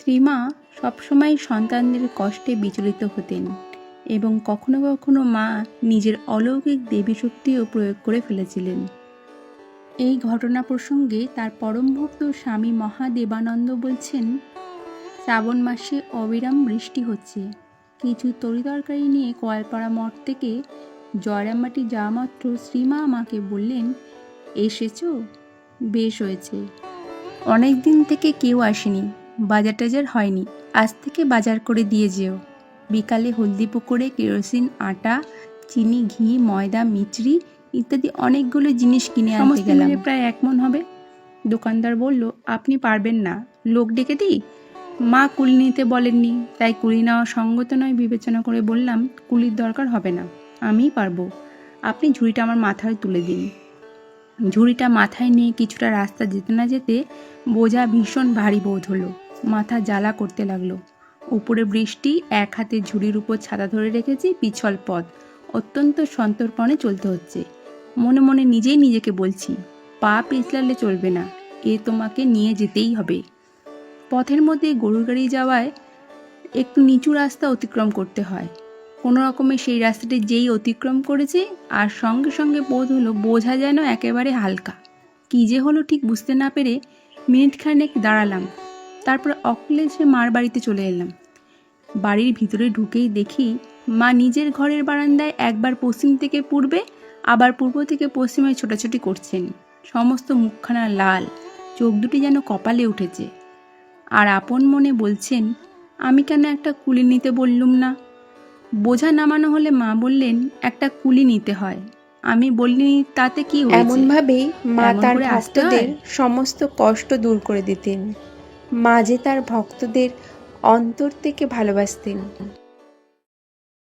শ্রীমা সবসময় সন্তানদের কষ্টে বিচলিত হতেন এবং কখনো কখনো মা নিজের অলৌকিক দেবী শক্তিও প্রয়োগ করে ফেলেছিলেন। এই ঘটনা প্রসঙ্গে তার পরম ভক্ত স্বামী মহাদেবানন্দ বলছেন, শ্রাবণ মাসে অবিরাম বৃষ্টি হচ্ছে। কিছু তরিতরকারি নিয়ে কয়ালপাড়া মঠ থেকে জয়রামবাটি যাওয়া মাত্র শ্রীমা আমাকে বললেন, এসেছ? বেশ হয়েছে। অনেক দিন থেকে কেউ আসেনি। বাজার টাজার হয়নি। আজ থেকে বাজার করে দিয়ে যেও। বিকালে হলদি পুকুরে কেরোসিন আটা চিনি ঘি ময়দা মিচড়ি ইত্যাদি অনেকগুলো জিনিস কিনে আনতে গেলাম। প্রায় এক মন হবে। দোকানদার বলল আপনি পারবেন না। লোক ডেকে দিই? মা কুলি নিতে বলেননি তাই কুলি নেওয়া সঙ্গত নয় বিবেচনা করে বললাম কুলির দরকার হবে না আমিই পারব। আপনি ঝুড়িটা আমার মাথায় তুলে দিন। ঝুড়িটা মাথায় নিয়ে কিছুটা রাস্তা যেতে না যেতে বোঝা ভীষণ ভারী বোধ হলো। মাথা জ্বালা করতে লাগল। উপরে বৃষ্টি, এক হাতে ঝুড়ির উপর ছাতা ধরে রেখেছি, পিছল পথ। অত্যন্ত সন্তর্পণে চলতে হচ্ছে। মনে মনে নিজেই নিজেকে বলছি পা পিছলালে চলবে না, এ তোমাকে নিয়ে যেতেই হবে। পথের মধ্যে গরুর গাড়ি যাওয়ায় একটু নিচু রাস্তা অতিক্রম করতে হয়। কোনো রকমে সেই রাস্তাটি যেই অতিক্রম করেছে, আর সঙ্গে সঙ্গে বোধ হলো বোঝা যেন একেবারে হালকা। কী যে হলো ঠিক বুঝতে না পেরে মিনিটখানেক দাঁড়ালাম। তারপর অক্লেশে মার বাড়িতে চলে এলাম। বাড়ির ভিতরে ঢুকেই দেখি মা নিজের ঘরের বারান্দায় একবার পশ্চিম থেকে পূর্বে আবার পূর্ব থেকে পশ্চিমে ছোটাছুটি করছেন। সমস্ত মুখখানা লাল চোখ দুটি যেন কপালে উঠেছে। আর আপন মনে বলছেন আমি কেন একটা কুলি নিতে বললুম না? বোঝা নামানো হলে মা বললেন একটা কুলি নিতে হয়। আমি বললি তাতে কি এমনভাবেই মা তার ভক্তদের সমস্ত কষ্ট দূর করে দিতেন। মা যে তার ভক্তদের অন্তর থেকে ভালোবাসতেন।